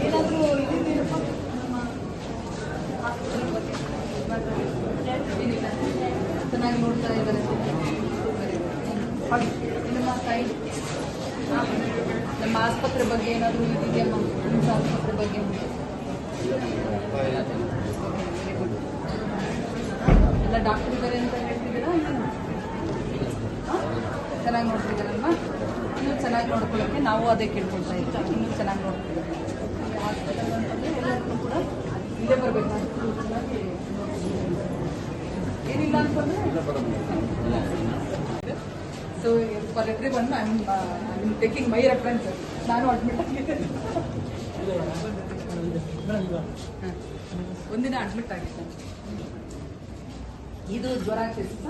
ಏನಾದರೂ ಚೆನ್ನಾಗಿ ನೋಡ್ತಾ ಇದ್ದಾರೆ. ನಿಮ್ಮ ಸೈಡ್ ನಮ್ಮ ಆಸ್ಪತ್ರೆ ಬಗ್ಗೆ ಏನಾದರೂ ಇದೆಯಮ್ಮ ನಿಮ್ಮ ಆಸ್ಪತ್ರೆ ಬಗ್ಗೆ? ಎಲ್ಲ ಡಾಕ್ಟರ್ ಇದ್ದಾರೆ ಅಂತ ಹೇಳ್ತಿದ್ದೀರಾ? ಚೆನ್ನಾಗಿ ನೋಡ್ತಿದ್ದಾರಲ್ವಾ ಇನ್ನೂ ಚೆನ್ನಾಗಿ ನೋಡ್ಕೊಳ್ಳೋಕ್ಕೆ ನಾವು ಅದೇ ಕೇಳ್ಕೊಳ್ತಾ ಇದ್ದೀವಿ. ಇನ್ನೂ ಚೆನ್ನಾಗಿ ನೋಡ್ತಿದ್ದಾರೆ ಹಾಸ್ಪಿಟಲ್ ಅಂತಂದರೆ ಎಲ್ಲರಿಗೂ ಕೂಡ ಇಲ್ಲೇ ಬರಬೇಕು ಚೆನ್ನಾಗಿ ಏನಿಲ್ಲ ಅಂತಂದರೆ so for every one I am taking my reference ನಾನು ಅಡ್ಮಿಟ್ ಆಗಿದ್ದೆ. ಹ. ಒಂದಿನ ಅಡ್ಮಿಟ್ ಆಗಿದ್ದೆ. ಇದು ಜ್ವರ ಟೆಸ್ಟ್